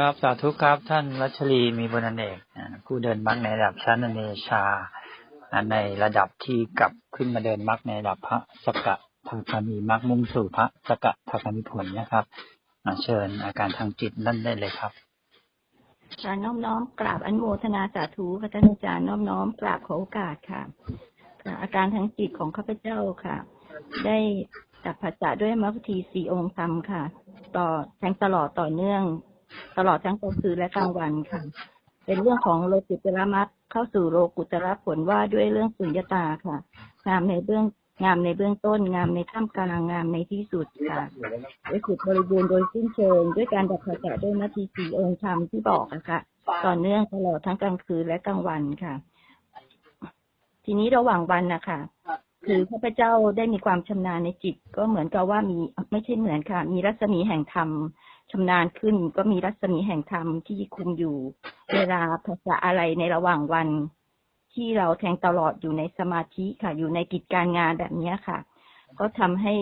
ครับสาธุครับท่านรัชรีมีบุญอเนกอ่าผู้เดินมรรคในระดับชั้นอเนชา ในระดับที่กลับขึ้นมาเดินมรรคในระดับพระสกะทางคามีมรรคมุ่งสู่พระสกะทางคามีผลนะครับอ่าเชิญอาการทางจิตนั่นได้เลยครับค่ะน้อมน้อมกราบอนโมทนาสาธุค่ะท่านอาจารย์น้อมน้อมกราบขอโอกาสค่ะค่ะ อาการทางจิตของข้าพเจ้าค่ะ ได้จับผัสสะด้วยมรรคทีสี่องค์ธรรมค่ะ ต่อแทงตลอดต่อเนื่อง ตลอดทั้งกลางคืนและกลางวันค่ะ เป็นเรื่องของโลกุตระมัคเข้าสู่โลกุตระผลว่าด้วยเรื่องสุญญตาค่ะ งามในเบื้องงามในเบื้องต้น งามในท่ามกลางงามในที่สุดค่ะด้วยสุดบริบูรณ์โดยสิ้นเชิง ด้วยการดับผัสสด้วยมัททีสี่องค์ธรรมที่บอกอะค่ะต่อเนื่องตลอดทั้งกลางคืนและกลางวันค่ะ ทีนี้ระหว่างวันนะคะคือข้าพเจ้าได้มีความชำนาญในจิต ก็เหมือนกับว่ามีไม่ใช่เหมือนค่ะ มีรัศมีแห่งธรรม ชำนาญขึ้น ก็มีรัศมีแห่งธรรมที่คุมอยู่ เวลาภาษาอะไรในระหว่างวัน ที่เราแทงตลอดอยู่ในสมาธิค่ะ อยู่ในกิจการงานแบบนี้ค่ะ ก็ทำให้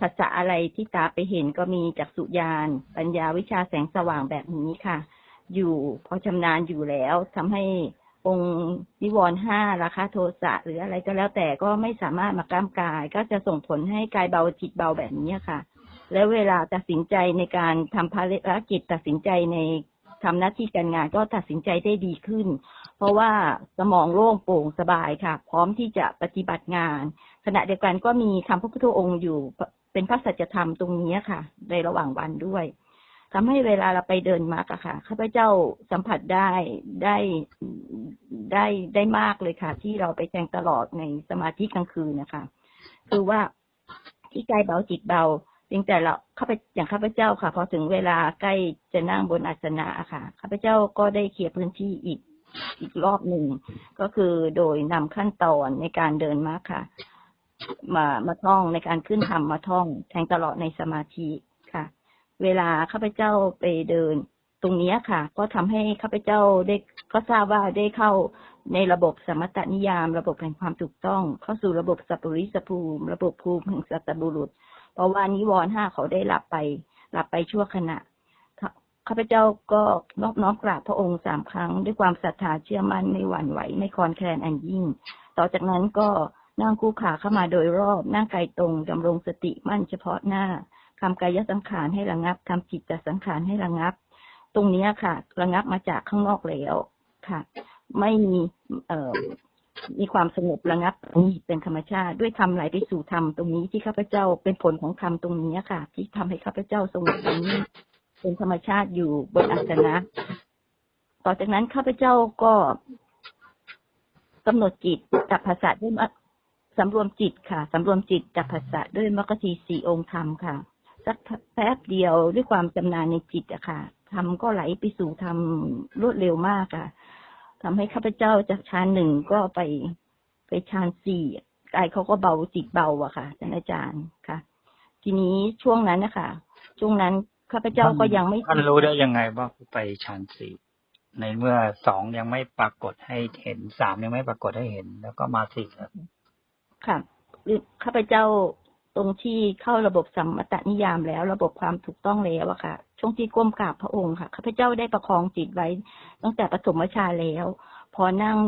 ภาษาอะไรที่ตาไปเห็นก็มีจักษุญาณปัญญาวิชาแสงสว่างแบบนี้ค่ะ อยู่พอชำนาญอยู่แล้วทำให้องค์นิวรณ์ห้าราคะโทสะหรืออะไรก็แล้วแต่ก็ไม่สามารถมาก้ามกาย ก็จะส่งผลให้กายเบาจิตเบาแบบนี้ค่ะ แล้วเวลาตัดสินใจในการทำภารกิจตัดสินใจในทำหน้าที่การงานก็ตัดสินใจได้ดีขึ้น เพราะว่าสมองโล่งโปร่งสบายค่ะ พร้อมที่จะปฏิบัติงาน ขณะเดียวกันก็มีคำพระพุทธองค์อยู่เป็นพระสัจธรรมตรงนี้ค่ะ ในระหว่างวันด้วยทำให้เวลาเราไปเดินมรรคอะค่ะข้าพเจ้าสัมผัสได้ได้ได้ได้มากเลยค่ะ ที่เราไปแทงตลอดในสมาธิกลางคืนนะคะ คือว่าที่กายเบาจิตเบา เพียงแต่เราข้าพอย่างข้าพเจ้าค่ะ พอถึงเวลาใกล้จะนั่งบนอาสนะค่ะข้าพเจ้าก็ได้เคลียร์พื้นที่อีกอีกรอบหนึ่งก็คือโดยนำขั้นตอนในการเดินมรรคค่ะ มามาท่องในการขึ้นทำมาท่อง แทงตลอดในสมาธิค่ะ เวลาข้าพเจ้าไปเดินตรงนี้ค่ะ ก็ทำให้ข้าพเจ้าได้ก็ทราบว่าได้เข้าในระบบสมตนิยาม ระบบแห่งความถูกต้อง เข้าสู่ระบบสัพปริสภูมิ ระบบภูมิแห่งสัตบุรุษ เพราะว่านิวรณ์ห้าเขาได้หลับไป หลับไปชั่วขณะข้าพเจ้าก็นอบน้อมกราบพระองค์สามครั้ง ด้วยความศรัทธาเชื่อมั่นไม่หวั่นไหวไม่คลอนแคลนอันยิ่ง ต่อจากนั้นก็นั่งคู่ขาเข้ามาโดยรอบนั่งกายตรงดำรงสติมั่นเฉพาะหน้าทำกายสังขารให้ระงับทำจิตตสังขารให้ระงับ ตรงนี้ค่ะ ระงับมาจากข้างนอกแล้วค่ะ ไม่มีเอ่อ มีความสงบระงับนี่เป็นธรรมชาติ ด้วยธรรมไหลไปสู่ธรรมตรงนี้ที่ข้าพเจ้าเป็นผลของธรรมตรงนี้ค่ะ ที่ทำให้ข้าพเจ้าสงบตรงนี้ เป็นธรรมชาติอยู่บนอาสนะ ต่อจากนั้นข้าพเจ้าก็กำหนดจิตจับภาษาด้วยสำรวมจิตค่ะสำรวมจิตจับภาษาด้วยมรรคทีสี่องค์ธรรมค่ะ สักแป๊บเดียวด้วยความจำนาญในจิตอะค่ะทำก็ไหลไปสู่ทำรวดเร็วมากค่ะ ทำให้ข้าพเจ้าจากฌานหนึ่งก็ไปไปฌานสี่กายเขาก็เบาจิตเบาอะค่ะท่านอาจารย์ค่ะ ทีนี้ช่วงนั้นนะคะช่วงนั้นข้าพเจ้าก็ยังไม่ท่านรู้ได้ยังไงว่าไปฌานสี่ในเมื่อสองยังไม่ปรากฏให้เห็นสามยังไม่ปรากฏให้เห็น แล้วก็มาสี่ครับค่ะข้าพเจ้า ตรงที่เข้าระบบสัมมตนิยามแล้ว ระบบความถูกต้องแล้วอะค่ะ ช่วงที่ก้มกราบพระองค์ค่ะข้าพเจ้าได้ประคองจิตไว้ ตั้งแต่ปฐมฌานแล้ว พอนั่ง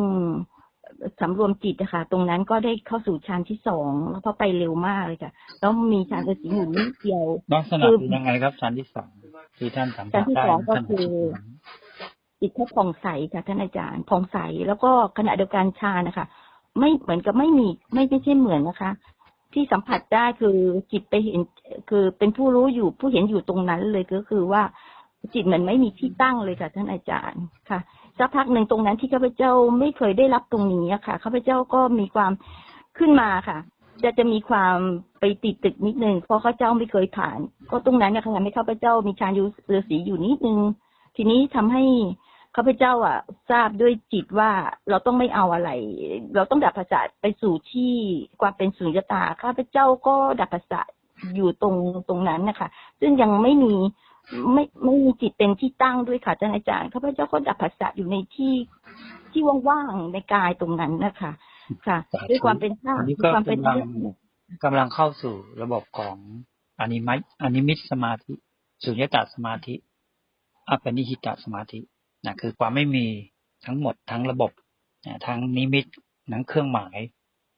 สำรวมจิตนะคะตรงนั้นก็ได้เข้าสู่ฌานที่สองแล้วพอไปเร็วมากเลยค่ะแล้วมีฌานสติอยู่นิดเดียวลักษณะเป็นยังไงครับชั้นที่สองที่ท่านสัมผัสชั้นที่ได้สองก็ท่านคือจิตเขาผ่องใสค่ะท่านอาจารย์ผ่องใสแล้วก็ขณะเดียวกันฌานนะคะ ไม่เหมือนกับไม่มีไม่ไม่ใช่เหมือนนะคะ ที่สัมผัสได้คือจิตไปเห็น คือเป็นผู้รู้อยู่ผู้เห็นอยู่ตรงนั้นเลยก็คือว่าจิตเหมือนไม่มีที่ตั้งเลยค่ะท่านอาจารย์ค่ะสักพักหนึ่งตรงนั้นที่ข้าพเจ้าไม่เคยได้รับตรงนี้ค่ะข้าพเจ้าก็มีความขึ้นมาค่ะจะจะมีความไปติดตึกนิดนึงเพราะข้าพเจ้าไม่เคยผ่าน ก็ตรงนั้นเนะคะทำให้ข้าพเจ้ามีฌานยุฤาษีอยู่นิดนึง ทีนี้ทำให้ ข้าพเจ้าอะ ทราบด้วยจิตว่าเราต้องไม่เอาอะไร เราต้องดับภาษาไปสู่ที่ความเป็นสุญญตา ข้าพเจ้าก็ดับภาษาอยู่ตรงตรงนั้นนะคะ ซึ่งยังไม่มีไม่ไม่มีจิตเป็นที่ตั้งด้วยค่ะท่านอาจารย์ข้าพเจ้าก็ดับภาษาอยู่ในที่ที่ว่างๆในกายตรงนั้นนะคะ ค่ะ ด้วยความเป็นธาอัตุนนี้ด้วยก็ความเป็นกำลังกำลังเข้าสู่ระบบของอนิมิตอนิมิตสมาธิสุญญตาสมาธิอัปปนิหิตสมาธิ นะคือความไม่มีทั้งหมดทั้งระบบนะทั้งนิมิตทั้งเครื่องหมาย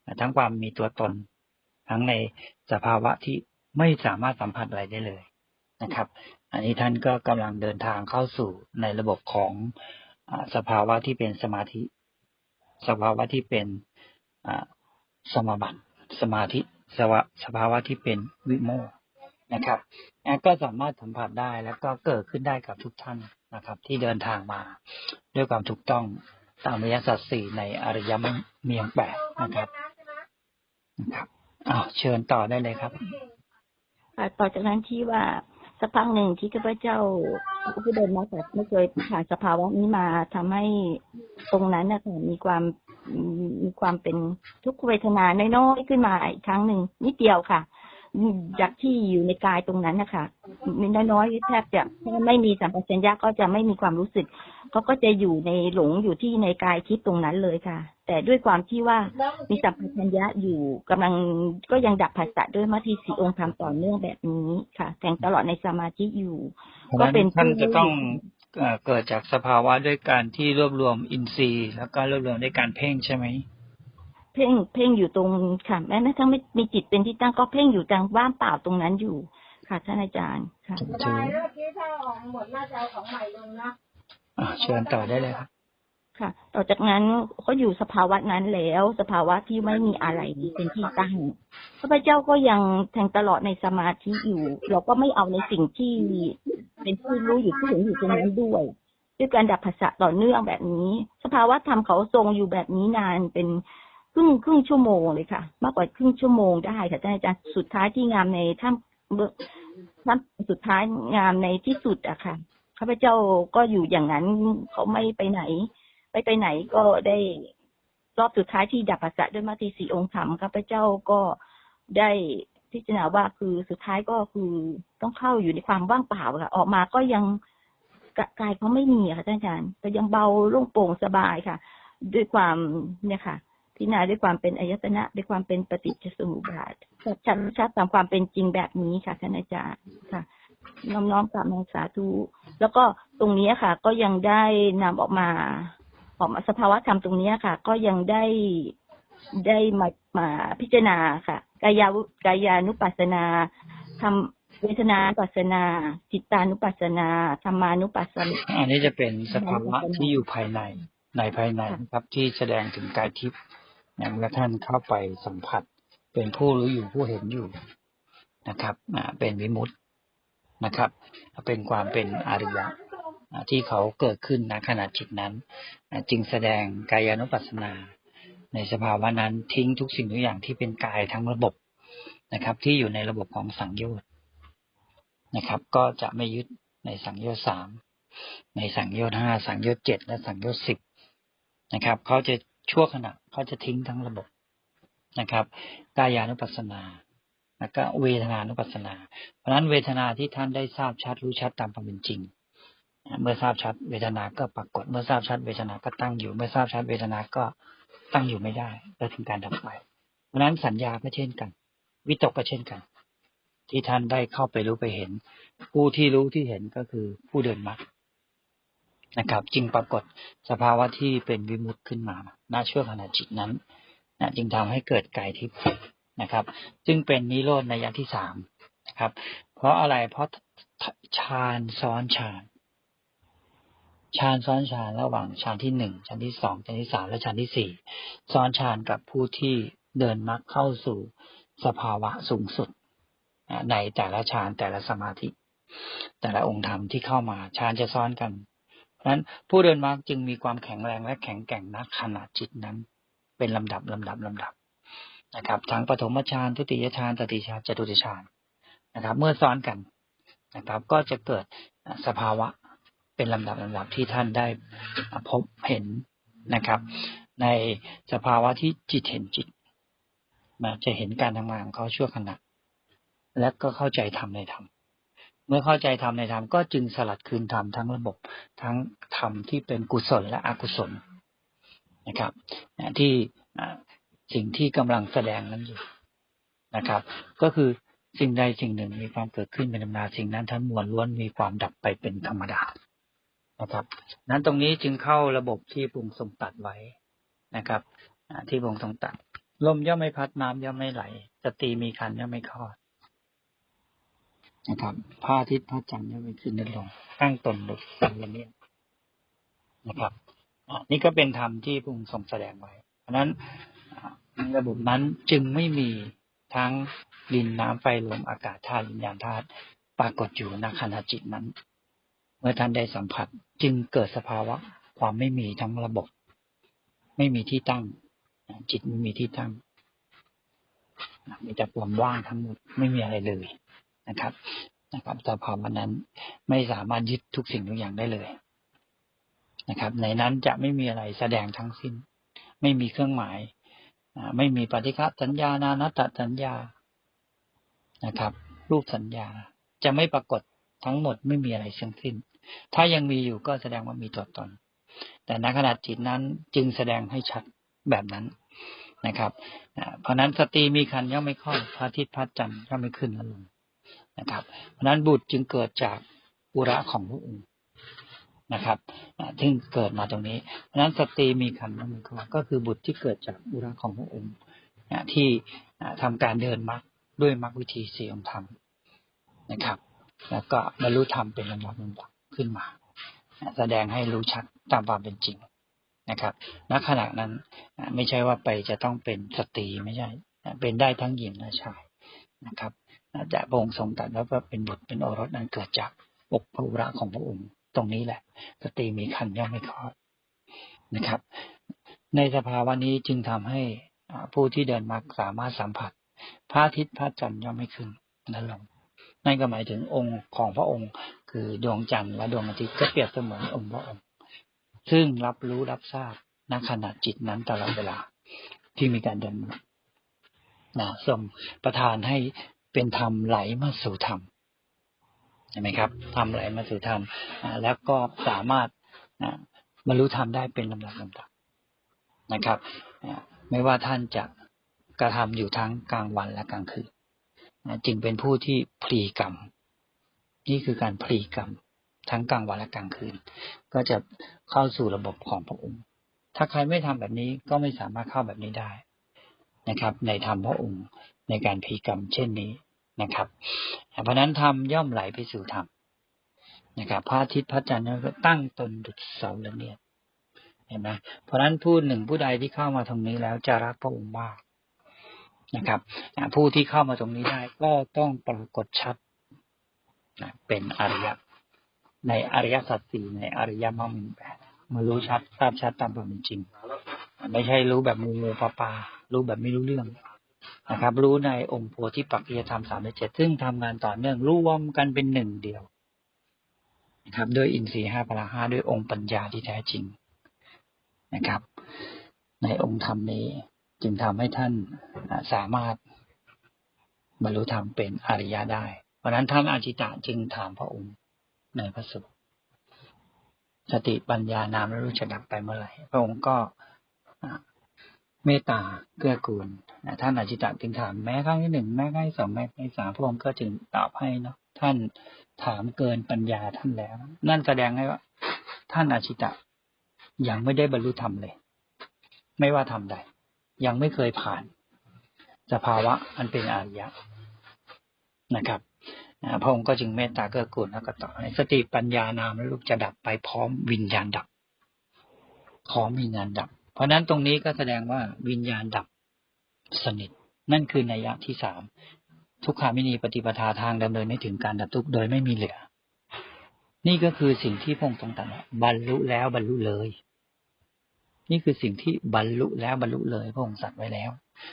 นะทั้งความมีตัวตน ทั้งในสภาวะที่ไม่สามารถสัมผัสอะไรได้เลยนะครับ อันนี้ท่านก็กำลังเดินทางเข้าสู่ในระบบของสภาวะที่เป็นสมาธิ สภาวะที่เป็นสมาบัติสมาธิสวะสภาวะที่เป็นวิโมกนะครับก็สามารถสัมผัสได้แล้วก็เกิดขึ้นได้กับทุกท่าน นะครับ ที่เดินทางมาด้วยความถูกต้องตามอริยสัจสี่ในอริยมรรคเมียงแปดนะครับนะครับอ้าวเชิญต่อได้เลยครับต่อจากนั้นที่ว่าสักพักหนึ่งที่ข้าพเจ้าผู้เดินมาแต่ไม่เคยผ่านสภาวะนี้มาทำให้ตรงนั้นนะคะมีความมีความเป็นทุกขเวทนาน้อยๆขึ้นมาอีกครั้งหนึ่งนิดเดียวค่ะ จากที่อยู่ในกายตรงนั้นนะคะมีน้อยๆแทบจะถ้าไม่มีสัมปชัญญะก็จะไม่มีความรู้สึกเขาก็จะอยู่ในหลงอยู่ที่ในกายทิพย์ตรงนั้นเลยค่ะ แต่ด้วยความที่ว่ามีสัมปชัญญะอยู่กำลังก็ยังดับภาษะด้วยมัทธิสีองค์ธรรมต่อเนื่องแบบนี้ค่ะแทงตลอดในสมาธิอยู่เพราะก็ฉะเป็นนั้นท่านผู้จะต้องเอ่อเกิดจากสภาวะด้วยการที่รวบรวมอินทรีย์ แล้วก็รวบรวมด้วยการเพ่งใช่ไหม เพ่งเพ่งอยู่ตรงค่ะแม้แม้ทั้งไม่มีจิตเป็นที่ตั้งก็เพ่งอยู่ทางว่างเปล่าตรงนั้นอยู่ ค่ะท่านอาจารย์ค่ะถือได้แล้วเมื่อกี้ถ้าออกหมดน่าจะเอาของใหม่ลงนะอ่าเชิญต่อได้เลยครับค่ะ ต่อจากนั้นเขาอยู่สภาวะนั้นแล้ว สภาวะที่ไม่มีอะไรเป็นที่ตั้งพระพุทธเจ้าก็ยังแทงตลอดในสมาธิอยู่ เราก็ไม่เอาในสิ่งที่เป็นผู้รู้อยู่ผู้เห็นอยู่ตรงนั้นด้วยด้วยการดับภาษะต่อเนื่องแบบนี้ สภาวะธรรมเขาทรงอยู่แบบนี้นานเป็น ครึ่งครึ่งชั่วโมงเลยค่ะ มากกว่าครึ่งชั่วโมงได้ค่ะท่านอาจารย์สุดท้ายที่งามในถ้ำเบื้องถ้ำสุดท้ายงามในที่สุดอะค่ะข้าพเจ้าก็อยู่อย่างนั้นเขาไม่ไปไหน ไปไปไหนก็ได้รอบสุดท้ายที่ดับปัสสะด้วยมัติสีองค์ธรรมข้าพเจ้าก็ได้พิจารณาว่าคือสุดท้ายก็คือต้องเข้าอยู่ในความว่างเปล่าค่ะออกมาก็ยังกายเขาไม่มีค่ะท่านอาจารย์แต่ยังเบาโล่งโปร่งสบายค่ะ ด้วยความเนี่ยค่ะ พิจารณาด้วยความเป็นอายตนะด้วยความเป็นปฏิจจสมุปบาทชัดชัดตามความเป็นจริงแบบนี้ค่ะท่านอาจารย์ค่ะน้อมน้อมกลับมาสาธุแล้วก็ตรงนี้ค่ะ ก็ยังได้นำออกมาออกมาสภาวะธรรมตรงนี้ค่ะ ก็ยังได้ได้มามาพิจารณาค่ะกายากายานุปัสสนาทำเวทนานุปัสสนา จิตานุปัสสนาธรรมานุปัสสนา อันนี้จะเป็นสภาวะที่อยู่ภายในในภายในนะครับที่แสดงถึงกายทิพย์ อย่างเมื่อท่านเข้าไปสัมผัส เป็นผู้รู้อยู่ผู้เห็นอยู่นะครับเป็นวิมุตตินะครับ เป็นความเป็นอริยะที่เขาเกิดขึ้นณขณะจิตนั้น จึงแสดงกายานุปัสสนา ในสภาวะนั้นทิ้งทุกสิ่งทุกอย่างที่เป็นกายทั้งระบบนะครับ ที่อยู่ในระบบของสังโยชน์นะครับ ก็จะไม่ยึดในสังโยชน์สามในสังโยชน์ห้าสังโยชน์เจ็ดและสังโยชน์สิบนะครับ เขาจะ ชั่วขณะเขาจะทิ้งทั้งระบบนะครับ กายานุปัสสนา แล้วก็เวทนานุปัสสนา เพราะฉะนั้นเวทนาที่ท่านได้ทราบชัดรู้ชัดตามความเป็นจริง เมื่อทราบชัดเวทนาก็ปรากฏ เมื่อทราบชัดเวทนาก็ตั้งอยู่ เมื่อทราบชัดเวทนาก็ตั้งอยู่ไม่ได้และถึงการดับไป เพราะฉะนั้นสัญญาก็เช่นกัน วิตกก็เช่นกัน ที่ท่านได้เข้าไปรู้ไปเห็น ผู้ที่รู้ที่เห็นก็คือผู้เดินมรรค นะครับ จึงปรากฏสภาวะที่เป็นวิมุตติขึ้นมาณช่วงขณะจิตนั้นนะจึงทำให้เกิดกายทิพย์นะครับ ซึ่งเป็นนิโรธในยะที่สามนะครับ เพราะอะไรเพราะฌานซ้อนฌานฌานซ้อนฌานระหว่างฌานที่หนึ่งฌานที่สองฌานที่สามและฌานที่สี่ซ้อนฌานกับผู้ที่เดินมรรคเข้าสู่สภาวะสูงสุด ในแต่ละฌานแต่ละสมาธิ แต่ละองค์ธรรมที่เข้ามาฌานจะซ้อนกัน นั้นผู้เดินมรรคจึงมีความแข็งแรงและแข็งแกร่งนักขณะจิตนั้น เป็นลำดับลำดับลำดับนะครับทั้งปฐมฌานทุติยฌานตติฌานจตุติฌานนะครับ เมื่อซ้อนกันนะครับ ก็จะเกิดสภาวะเป็นลำดับลำดับที่ท่านได้พบเห็นนะครับ ในสภาวะที่จิตเห็นจิตนะจะเห็นการทำงานของเขาชั่วขณะและก็เข้าใจธรรมในธรรม เมื่อเข้าใจธรรมในธรรมก็จึงสลัดคืนธรรมทั้งระบบทั้งธรรมที่เป็นกุศลและอกุศลนะครับที่สิ่งที่กำลังแสดงนั้นอยู่นะครับ ก็คือสิ่งใดสิ่งหนึ่งมีความเกิดขึ้นเป็นธรรมดาสิ่งนั้นทั้งมวลล้วนมีความดับไปเป็นธรรมดานะครับ นั้นตรงนี้จึงเข้าระบบที่พระองทรงตัดไว้นะครับที่พระองทรงตัดลมย่อมไม่พัดน้ำย่อมไม่ไหลสตรีมีคันย่อมไม่คลอด นะครับพระอาทิตย์พระจันทร์ย่อมไม่ขึ้นนั่นลงตั้งตนดุจสังเนียนะครับอ่านี่ก็เป็นธรรมที่พระองค์ทรงแสดงไว้ เพราะนั้นระบบนั้นจึงไม่มีทั้งดินน้ำไฟลมอากาศธาตุวิญญาณธาตุปรากฏอยู่ณขณะจิตนั้น เมื่อท่านได้สัมผัสจึงเกิดสภาวะความไม่มีทั้งระบบ ไม่มีที่ตั้ง จิตไม่มีที่ตั้งมีแต่ความว่างทั้งหมดไม่มีอะไรเลย นะครับนะครับสภาวะนั้นไม่สามารถยึดทุกสิ่งทุกอย่างได้เลยนะครับ ในนั้นจะไม่มีอะไรแสดงทั้งสิ้น ไม่มีเครื่องหมายไม่มีปฏิฆะสัญญานานัตตสัญญานะครับ รูปสัญญาจะไม่ปรากฏทั้งหมดไม่มีอะไรทั้งสิ้น ถ้ายังมีอยู่ก็แสดงว่ามีตัวตน แต่ในขณะจิตนั้นจึงแสดงให้ชัดแบบนั้นนะครับเพราะฉะนั้นสตรีมีคันย่อมไม่คลอดพระอาทิตย์พระจันทร์ย่อมไม่ขึ้นและลง นะครับ เพราะนั้นบุตรจึงเกิดจากอุระของพระองค์นะครับซึ่งเกิดมาตรงนี้ เพราะฉะนั้นสตรีมีคันย่อมไม่คอก็คือบุตรที่เกิดจากอุระของพระองค์อ่าที่อ่าทำการเดินมรรคด้วยมรรควิธีสี่องค์ธรรมนะครับ แล้วก็บรรลุธรรมเป็นลำดับลำดับขึ้นมา แสดงให้รู้ชัดตามความเป็นจริงนะครับณขณะนั้นไม่ใช่ว่าไปจะต้องเป็นสตรีไม่ใช่ เป็นได้ทั้งหญิงและชายนะครับ อาจะพระองค์ทรงตรัสว่าเป็นบุตรเป็นโอรสนั้นเกิดจากอกพระอุระของพระองค์ ตรงนี้แหละสตรีมีคันย่อมไม่คลอดนะครับ ในสภาวะนี้จึงทำให้ผู้ที่เดินมาสามารถสัมผัส พระอาทิตย์พระจันทร์ย่อมไม่ขึ้นนั่นลงนั่นก็หมายถึงองค์ของพระองค์ คือดวงจันทร์และดวงอาทิตย์ก็เปรียบเสมือนองค์พระองค์ ซึ่งรับรู้รับทราบณขณะจิตนั้นตลอดเวลาที่มีการเดินนะส่งประทานให้ เป็นธรรมไหลมาสู่ธรรมเห็นไหมครับธรรมไหลมาสู่ธรรมแล้วก็สามารถอ่าบรรลุธรรมได้เป็นลำดับลำดับนะครับไม่ว่าท่านจะกระทำอยู่ทั้งกลางวันและกลางคืนจึงเป็นผู้ที่พลีกรรม นี่คือการพลีกรรม ทั้งกลางวันและกลางคืน ก็จะเข้าสู่ระบบของพระองค์ ถ้าใครไม่ทำแบบนี้ก็ไม่สามารถเข้าแบบนี้ได้นะครับ ในธรรมพระองค์ ในการพีกรรมเช่นนี้นะครับ เพราะนั้นธรรมย่อมไหลไปสู่ธรรมนะครับพระอาทิตย์พระจันทร์ก็ตั้งตนดุจเสาละเนี่ยเห็นไหมเพราะนั้นผู้หนึ่งผู้ใดที่เข้ามาตรงนี้แล้วจะรักพระองค์มากนะครับผู้ที่เข้ามาตรงนี้ได้ก็ต้องปรากฏชัดนะเป็นอริยะในอริยสัจสี่ในอริยมรรคมีแปดมารู้ชัดทราบชัดตามความเป็นจริง ไม่ใช่รู้แบบงูงูปลาปลารู้แบบไม่รู้เรื่อง นะครับ รู้ในองค์โพธิปักกิยธรรมสามเจ็ดซึ่งทำงานต่อเนื่องรวมกันเป็นหนึ่งเดียวนะครับด้วยอินทรีย์ห้าพละห้าด้วยองค์ปัญญาที่แท้จริงนะครับ ในองค์ธรรมนี้จึงทำให้ท่านสามารถบรรลุธรรมเป็นอริยะได้ เพราะนั้นท่านอาจิตะจึงถามพระองค์ในพระสูตสติปัญญานามและรู้จะดับไปเมื่อไหร่ พระองค์ก็ เมตตาเกื้อกูลนะท่านอาจิตะจึงถามแม้ครั้งที่หนึ่งแม้ครั้งที่สองแม้ครั้งที่สามพระองค์ก็จึงตอบให้เนาะท่านถามเกินปัญญาท่านแล้ว นั่นแสดงให้ว่า ท่านอาจิตะ ยังไม่ได้บรรลุธรรมเลย ไม่ว่าทำใด ยังไม่เคยผ่าน สภาวะอันเป็นอริยะนะครับพระองค์ก็จึงเมตตาเกื้อกูลแล้วก็ต่อให้สติปัญญานามและรูปจะดับไปพร้อมวิญญาณดับพร้อมวิญญาณดับ ราะนั้นตรงนี้ก็แสดงว่าวิญญาณดับสนิท นั่นคือนัยยะที่สามทุกขามินีปฏิปทาทางดำเนินให้ถึงการดับทุกข์โดยไม่มีเหลือ นี่ก็คือสิ่งที่พงค์ทรงตรัสว่าบรรลุแล้วบรรลุเลย นี่คือสิ่งที่บรรลุแล้วบรรลุเลยพระองค์สัตว์ไว้แล้ว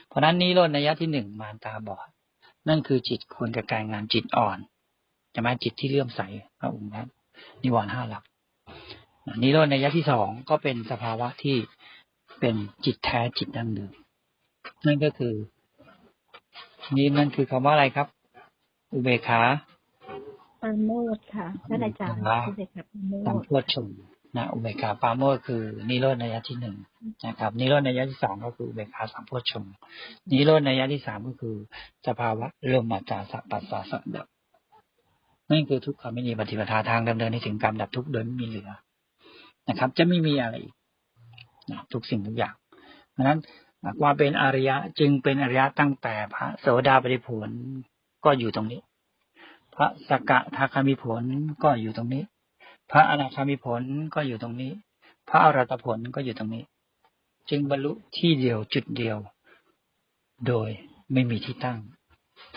เพราะนั้นนิโรธนัยยะที่หนึ่งมารตาบอดนั่นคือจิตควรกับการงานจิตอ่อนใช่ไหมจิตที่เลื่อมใสพระองค์นั้นนิวรณ์ห้าหลักนิโรธนัยยะที่สองก็เป็นสภาวะที่ เป็นจิตแท้จิตดั้งเดิมนั่นก็คือ นี่นั่นคือคำว่าอะไรครับ อุเบกขาปราโมดค่ะท่านอาจารย์ครับผู้เด็กครับปราโมสัมดโพชฌงค์นะอุเบกขาปราโมทย์คือนิโรธนัยยะที่หนึ่งนะครับ นิโรธนัยยะที่สองก็คืออุเบกขาสัมโพชฌงค์นิโรธนัยยะที่สามก็คือ สภาวะลมอาจาสัพปัสสะสัดับนั่นคือทุกขมินีปฏิปทาทางดำเนินให้ถึงการดับทุกข์โดยไม่มีเหลือนะครับ จะไม่มีอะไรอีก นะทุกสิ่งทุกอย่างเพราะฉะนั้นอะความเป็นอริยะจึงเป็นอริยะตั้งแต่พระโสดาปฏิผลก็อยู่ตรงนี้ พระสกทาคามิผลก็อยู่ตรงนี้ พระอนาคามิผลก็อยู่ตรงนี้ พระอรหัตผลก็อยู่ตรงนี้ จึงบรรลุที่เดียวจุดเดียว โดยไม่มีที่ตั้ง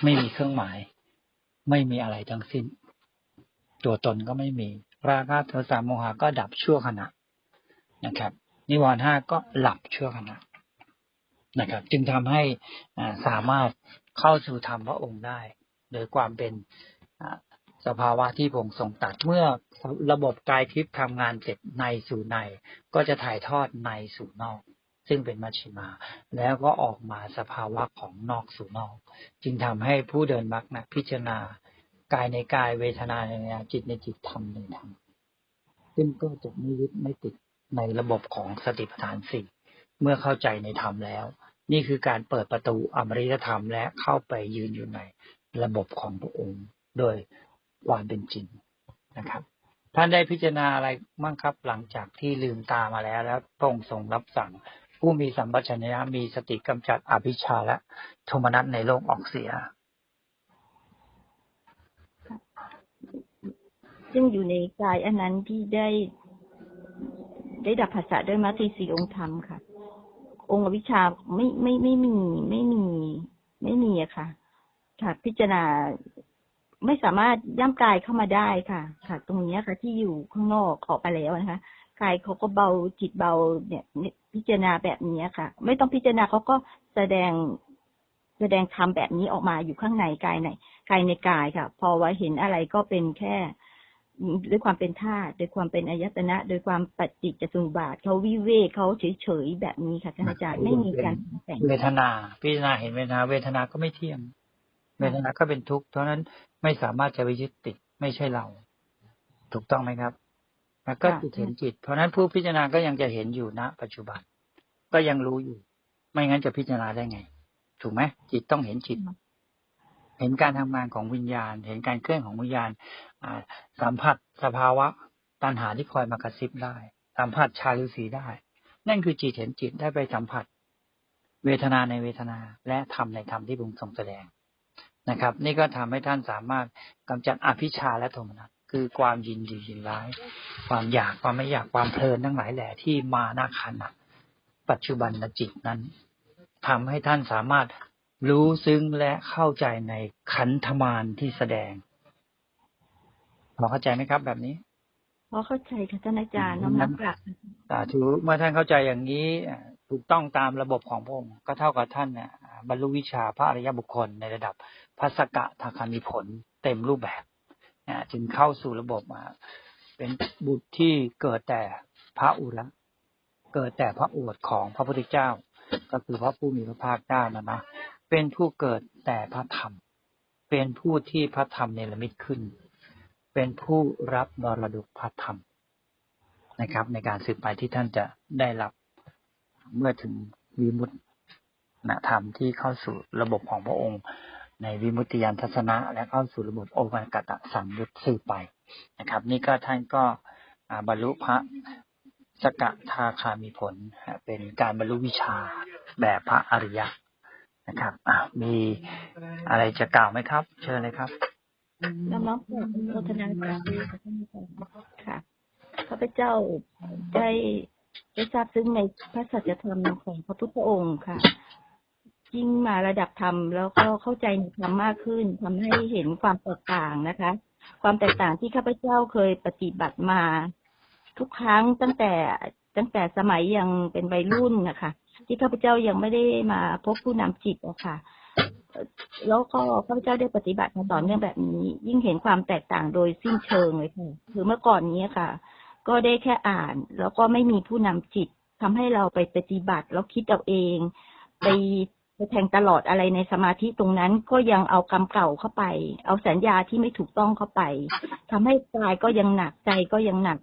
ไม่มีเครื่องหมาย ไม่มีอะไรทั้งสิ้น ตัวตนก็ไม่มี ราคะโทสะโมหะก็ดับชั่วขณะนะครับ นิวรณ์ห้าก็หลับชั่วขณะนะครับ จึงทำให้สามารถเข้าสู่ธรรมพระองค์ได้ โดยความเป็นสภาวะที่พงทรงตัดเมื่อระบบกายทิพย์ทำงานเสร็จในสู่ใน ก็จะถ่ายทอดในสู่นอก ซึ่งเป็นมัชฌิมา แล้วก็ออกมาสภาวะของนอกสู่นอก จึงทำให้ผู้เดินมรรคนะพิจารณากายในกายเวทนาในจิตในจิตธรรมในธรรมซึ่งก็จะไม่ยึดไม่ติด ในระบบของสติปัฏฐานสี่เมื่อเข้าใจในธรรมแล้ว นี่คือการเปิดประตูอมริยธรรมและเข้าไปยืนอยู่ในระบบของพระองค์โดยความเป็นจริงนะครับท่านได้พิจารณาอะไรบ้างครับหลังจากที่ลืมตามาแล้วแล้วพระองค์ทรงรับสั่ง ผู้มีสัมปชัญญะมีสติกำจัดอภิชาและโทมนัสในโลกออกเสียซึ่งอยู่ในกายอันนั้นที่ได้ ได้ดับภาษาด้วยมัติสีองค์ธรรมค่ะ องค์วิชาไม่ไม่ไม่มีไม่มี ไม่มีอะค่ะ ค่ะพิจารณาไม่สามารถย่ำกายเข้ามาได้ค่ะ ค่ะ ตรงนี้ค่ะ ที่อยู่ข้างนอกออกไปแล้วนะคะกายเขาก็เบาจิตเบาเนี่ยพิจารณาแบบนี้ค่ะ ไม่ต้องพิจารณาเขาก็แสดงแสดงธรรมแบบนี้ออกมาอยู่ข้างในกายในกายในกายค่ะ พอว่าเห็นอะไรก็เป็นแค่ ด้วยความเป็นธาตุด้วยความเป็นอายตนะ โดยความปฏิจจสมุปบาทเขาวิเวกเขาเฉยๆแบบนี้ค่ะท่านอาจารย์ไม่มีการแต่งเวทนา พิจารณาเห็นเวทนา เวทนาก็ไม่เที่ยง เวทนาก็เป็นทุกข์เพราะฉะนั้นไม่สามารถจะไปยึดติดไม่ใช่เรา ถูกต้องไหมครับแล้วก็ค่ะจิตเห็นจิต เพราะฉะนั้นผู้พิจารณาก็ยังจะเห็นอยู่ณปัจจุบัน ก็ยังรู้อยู่ ไม่งั้นจะพิจารณาได้ไง ถูกไหมจิตต้องเห็นจิต เห็นการทำงานของวิญญาณ เห็นการเคลื่อนของวิญญาณอ่าสัมผัสสภาวะตัณหาที่คอยมากระซิบได้ สัมผัสชาลิสีได้ นั่นคือจิตเห็นจิตได้ไปสัมผัส เวทนาในเวทนาและธรรมในธรรมที่บุญทรงแสดงนะครับ นี่ก็ทำให้ท่านสามารถกำจัดอภิชาและโทมนัสคือความยินดียินร้าย ความอยากความไม่อยากความเพลินทั้งหลายแหละที่มาหน้าขณะปัจจุบันจิตนั้นทำให้ท่านสามารถ รู้ซึ้งและเข้าใจในขันธมารที่แสดงพอเข้าใจไหมครับ แบบนี้พอเข้าใจค่ะท่านอาจารย์น้อมรับกลับสาธุเมื่อท่านเข้าใจอย่างนี้อ่าถูกต้องตามระบบของพระองค์ก็เท่ากับท่านเนี่ยอ่าบรรลุวิชาพระอริยบุคคลในระดับพระสกะทาคามีผลเต็มรูปแบบอ่าจึงเข้าสู่ระบบมาเป็นบุตรที่เกิดแต่พระอุระเกิดแต่พระอวดของพระพุทธเจ้า ก็คือพระผู้มีพระภาคเจ้านะนะ เป็นผู้เกิดแต่พระธรรม เป็นผู้ที่พระธรรมเนรมิตขึ้น เป็นผู้รับมรดกพระธรรมนะครับ ในการสืบไปที่ท่านจะได้รับเมื่อถึงวิมุตติธรรมที่เข้าสู่ระบบของพระองค์ ในวิมุตติยานทัศนะ และเข้าสู่ระบบโอปันกตะสังยุตสืบไปนะครับ นี่ก็ท่านก็บรรลุพระสกทาคามีผล เป็นการบรรลุวิชาแบบพระอริยะ นะครับอ่ามีอะไรจะกล่าวไหมครับ เชิญเลยครับน้อมรับกลับอนุโมทนาสาธุค่ะท่านอาจารย์ค่ะข้าพเจ้าได้ได้ทราบซึ้งในพระสัจธรรมของพระพุทธองค์ค่ะยิ่งมาระดับธรรมแล้วก็เข้าใจในธรรมมากขึ้นทำให้เห็นความแตกต่างนะคะ ความแตกต่างที่ข้าพเจ้าเคยปฏิบัติมา ทุกครั้งตั้งแต่ ตั้งแต่สมัยยังเป็นวัยรุ่นนะคะที่ข้าพเจ้ายังไม่ได้มาพบผู้นำจิตอะค่ะเอ่อแล้วก็ข้าพเจ้าได้ปฏิบัติมาต่อเนื่องแบบนี้ ยิ่งเห็นความแตกต่างโดยสิ้นเชิงเลยค่ะคือเมื่อก่อนนี้ค่ะ ก็ได้แค่อ่าน แล้วก็ไม่มีผู้นำจิตทำให้เราไปปฏิบัติแล้วคิดเอาเองไปไปแทงตลอดอะไรในสมาธิตรงนั้นก็ยังเอากรรมเก่าเข้าไป เอาสัญญาที่ไม่ถูกต้องเข้าไปทำให้กายก็ยังหนักใจก็ยังหนัก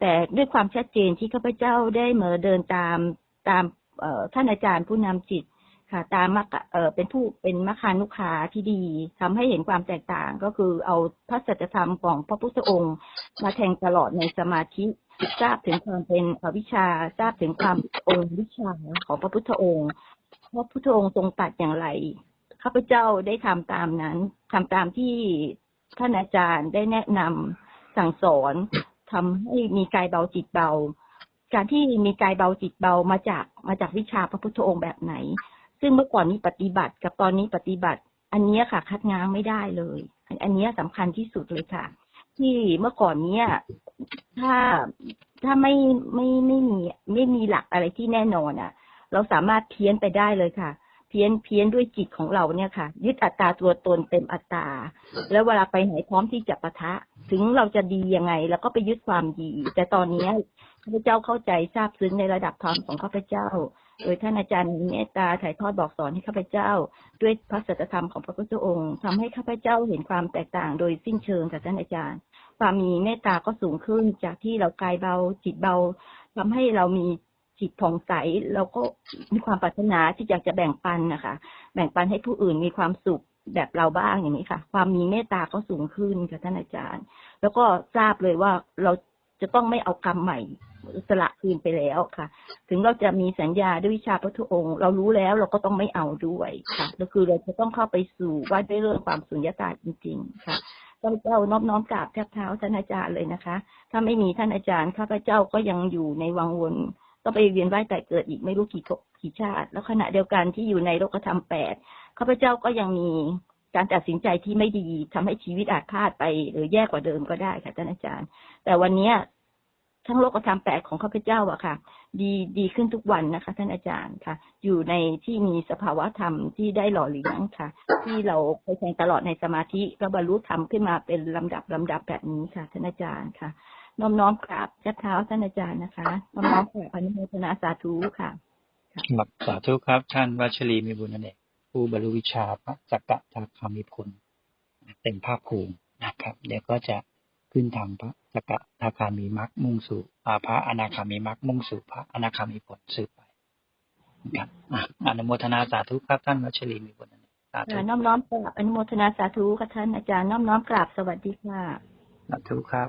แต่ด้วยความชัดเจนที่ข้าพเจ้าได้เมื่อเดินตามตามเออท่านอาจารย์ผู้นำจิตค่ะ ตามมักเเป็นผู้เป็นมคานุคาที่ดีทำให้เห็นความแตกต่างก็คือเอาพระสัจธรรมของพระพุทธองค์ มาแทงตลอดในสมาธิทราบถึงความเป็นอวิชชาทราบถึงความองค์วิชาของพระพุทธองค์พระพุทธองค์ทรงตัดอย่างไรข้าพเจ้าได้ทำตามนั้นทำตามที่ท่านอาจารย์ได้แนะนำสั่งสอน ทำให้มีกายเบาจิตเบา การที่มีกายเบาจิตเบามาจากมาจากวิชาพระพุทธองค์แบบไหน ซึ่งเมื่อก่อนนี้ปฏิบัติกับตอนนี้ปฏิบัติ อันนี้ค่ะ คัดง้างไม่ได้เลย อันอันเนี้ยสำคัญที่สุดเลยค่ะ ที่เมื่อก่อนเนี้ยถ้าถ้าไม่ไม่ไม่มีไม่มีหลักอะไรที่แน่นอนอะ เราสามารถเพี้ยนไปได้เลยค่ะ เพี้ยนเพี้ยนด้วยจิตของเราเนี่ยค่ะ ยึดอัตตาตัวตนเต็มอัตตา แล้วเวลาไปไหนพร้อมที่จะปะทะ ถึงเราจะดียังไงเราก็ไปยึดความดี แต่ตอนเนี้ยข้าพเจ้าเข้าใจทราบซึ้งในระดับธรรมของข้าพเจ้า โดยท่านอาจารย์มีเมตตาถ่ายทอดบอกสอนให้ข้าพเจ้า ด้วยพระสัจธรรมของพระพุทธองค์ทำให้ข้าพเจ้าเห็นความแตกต่างโดยสิ้นเชิงจากท่านอาจารย์ความมีเมตตาก็สูงขึ้นจากที่เรากายเบาจิตเบาทำให้เรามี จิตผ่องใสเราก็มีความปรารถนาที่อยากจะแบ่งปันนะคะ แบ่งปันให้ผู้อื่นมีความสุขแบบเราบ้างอย่างนี้ค่ะ ความมีเมตตาก็สูงขึ้นค่ะท่านอาจารย์ แล้วก็ทราบเลยว่าเราจะต้องไม่เอากรรมใหม่สละคืนไปแล้วค่ะ ถึงเราจะมีสัญญาด้วยวิชาพระทุองค์ เรารู้แล้วเราก็ต้องไม่เอาด้วยค่ะก็คือเราจะต้องเข้าไปสู่ว่าด้วยเรื่องความสุญญตาจริง ๆ ค่ะข้าพเจ้าน้อมน้อมกราบแทบเท้าท่านอาจารย์เลยนะคะ ถ้าไม่มีท่านอาจารย์ข้าพเจ้าก็ยังอยู่ในวังวน ต้องไปเวียนว่ายแต่เกิดอีกไม่รู้กี่กี่ชาติ แล้วขณะเดียวกันที่อยู่ในโลกธรรมแปดข้าพเจ้าก็ยังมีการตัดสินใจที่ไม่ดีทำให้ชีวิตอาจพลาดไป หรือแย่กว่าเดิมก็ได้ค่ะท่านอาจารย์ แต่วันเนี้ยทั้งโลกธรรมแปดของข้าพเจ้าอะค่ะ ดีดีขึ้นทุกวันนะคะ ท่านอาจารย์ค่ะ อยู่ในที่มีสภาวะธรรมที่ได้หล่อเลี้ยงค่ะ ที่เราไปแทงตลอดในสมาธิก็บรรลุธรรมขึ้นมาเป็นลำดับลำดับแบบนี้ค่ะ ท่านอาจารย์ค่ะ น้อมน้อมกราบยัดเท้าท่านอาจารย์นะคะน้อมน้อมกราบอนุโมทนาสาธุค่ะครับสาธุครับ ท่านวัชรีมีบุญนั่นเองผู้บรรลุวิชาพระจักรทาคามิพลเต็มภาคภูมินะครับ เดี๋ยวก็จะขึ้นทางพระจักรทาคามีมักมุ่งสู่อ่าพระอนาคามีมักมุ่งสู่พระอนาคามีผลสืบไปนะครับอะอนุโมทนาสาธุครับท่านวัชรีมีบุญนั่นเองสาธุค่ะน้อมน้อมกราบอนุโมทนาสาธุค่ะท่านอาจารย์น้อมน้อมกราบสวัสดีค่ะสาธุครับ